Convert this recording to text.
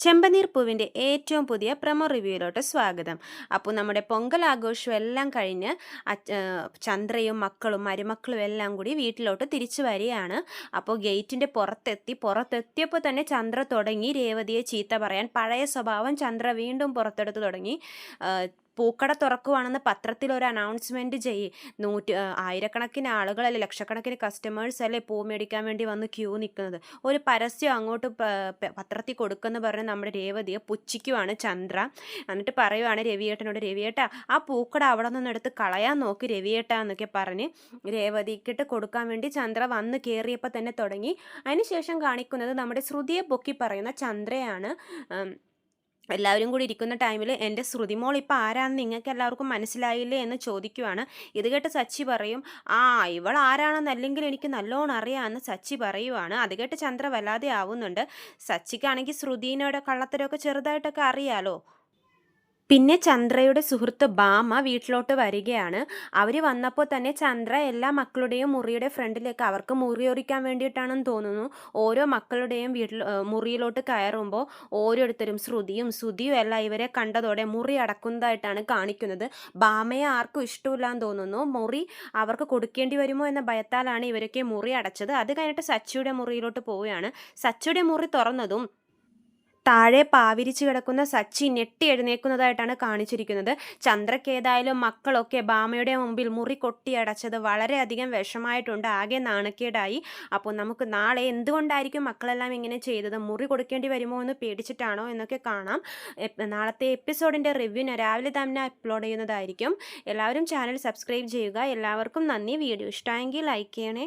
ചെമ്പനീർ പൂവിന്റെ ഏറ്റവും പുതിയ പ്രമോ റിവ്യൂയിലോട്ട് സ്വാഗതം. അപ്പോൾ നമ്മുടെ പൊങ്കൽ ആഘോഷം എല്ലാം കഴിഞ്ഞ് ചന്ദ്രയും മക്കളും മരുമക്കളും എല്ലാം കൂടി വീട്ടിലോട്ട് തിരിച്ചു വരികയാണ്. അപ്പോൾ ഗേറ്റിന്റെ പുറത്തെത്തി പുറത്തെത്തിയപ്പോൾ തന്നെ ചന്ദ്ര തുടങ്ങി. രേവതിയെ ചീത്ത പറയാൻ പഴയ സ്വഭാവം ചന്ദ്ര വീണ്ടും പുറത്തെടുത്ത് തുടങ്ങി. പൂക്കട തുറക്കുവാണെന്ന് പത്രത്തിൽ ഒരു അനൗൺസ്മെന്റ് ചെയ്യ് നൂറ്റി ആയിരക്കണക്കിന് ആളുകളല്ലേ ലക്ഷക്കണക്കിന് കസ്റ്റമേഴ്സ് അല്ലേ പൂ മേടിക്കാൻ വേണ്ടി വന്ന് ക്യൂ നിൽക്കുന്നത് ഒരു പരസ്യം അങ്ങോട്ട് പത്രത്തിൽ കൊടുക്കുമെന്ന് പറഞ്ഞ് നമ്മുടെ രേവതിയെ പുച്ഛിക്കുവാണ് ചന്ദ്ര. എന്നിട്ട് പറയുവാണ് രവിയേട്ടനോട് രവിയേട്ട ആ പൂക്കട അവിടെ നിന്നെടുത്ത് കളയാൻ നോക്ക് രവിയേട്ട എന്നൊക്കെ പറഞ്ഞ് രേവതിക്കിട്ട് കൊടുക്കാൻ വേണ്ടി ചന്ദ്ര വന്ന് കയറിയപ്പോൾ തന്നെ തുടങ്ങി. അതിനുശേഷം കാണിക്കുന്നത് നമ്മുടെ ശ്രുതിയെ പൊക്കി പറയുന്ന ചന്ദ്രയാണ്. എല്ലാവരും കൂടി ഇരിക്കുന്ന ടൈമിൽ എന്റെ ശ്രുതിമോൾ ഇപ്പോൾ ആരാണെന്ന് നിങ്ങൾക്ക് എല്ലാവർക്കും മനസ്സിലായില്ലേ എന്ന് ചോദിക്കുവാണ്. ഇത് കേട്ട് സച്ചി പറയും ആ ഇവൾ ആരാണെന്ന് അല്ലെങ്കിൽ എനിക്ക് നല്ലോണം അറിയാമെന്ന് സച്ചി പറയുവാണ്. അത് കേട്ട് ചന്ദ്ര വല്ലാതെ ആവുന്നുണ്ട്. സച്ചിക്കാണെങ്കിൽ ശ്രുതിനോട് കള്ളത്തരമൊക്കെ ചെറുതായിട്ടൊക്കെ അറിയാലോ. പിന്നെ ചന്ദ്രയുടെ സുഹൃത്ത് ബാമ വീട്ടിലോട്ട് വരികയാണ്. അവർ വന്നപ്പോൾ തന്നെ ചന്ദ്ര എല്ലാ മക്കളുടെയും മുറിയുടെ ഫ്രണ്ടിലേക്ക് അവർക്ക് മുറിയൊറിക്കാൻ വേണ്ടിയിട്ടാണെന്ന് തോന്നുന്നു. ഓരോ മക്കളുടെയും വീട്ടിൽ മുറിയിലോട്ട് കയറുമ്പോൾ ഓരോരുത്തരും ശ്രുതിയും ശ്രുതിയും എല്ലാം ഇവരെ കണ്ടതോടെ മുറി അടക്കുന്നതായിട്ടാണ് കാണിക്കുന്നത്. ബാമയെ ആർക്കും ഇഷ്ടമില്ലാന്ന് തോന്നുന്നു. മുറി അവർക്ക് കൊടുക്കേണ്ടി വരുമോ എന്ന ഭയത്താലാണ് ഇവരൊക്കെ മുറി അടച്ചത്. അത് കഴിഞ്ഞിട്ട് സച്ചിയുടെ മുറിയിലോട്ട് പോവുകയാണ്. സച്ചിയുടെ മുറി തുറന്നതും താഴെ പാവിരിച്ചു കിടക്കുന്ന സച്ചി ഞെട്ടി എഴുന്നേക്കുന്നതായിട്ടാണ് കാണിച്ചിരിക്കുന്നത്. ചന്ദ്രക്കേതായാലും മക്കളൊക്കെ ബാമയുടെ മുമ്പിൽ മുറി കൊട്ടിയടച്ചത് വളരെയധികം വിഷമായിട്ടുണ്ട് ആകെ നാണക്കേടായി. അപ്പോൾ നമുക്ക് നാളെ എന്തുകൊണ്ടായിരിക്കും മക്കളെല്ലാം ഇങ്ങനെ ചെയ്തത്? മുറി കൊടുക്കേണ്ടി വരുമോ എന്ന് പേടിച്ചിട്ടാണോ എന്നൊക്കെ കാണാം. നാളത്തെ എപ്പിസോഡിന്റെ റിവ്യൂ ഞാൻ രാവിലെ തന്നെ അപ്ലോഡ് ചെയ്യുന്നതായിരിക്കും. എല്ലാവരും ചാനൽ സബ്സ്ക്രൈബ് ചെയ്യുക. എല്ലാവർക്കും നന്ദി. വീഡിയോ ഇഷ്ടമായെങ്കിൽ ലൈക്ക് ചെയ്യണേ.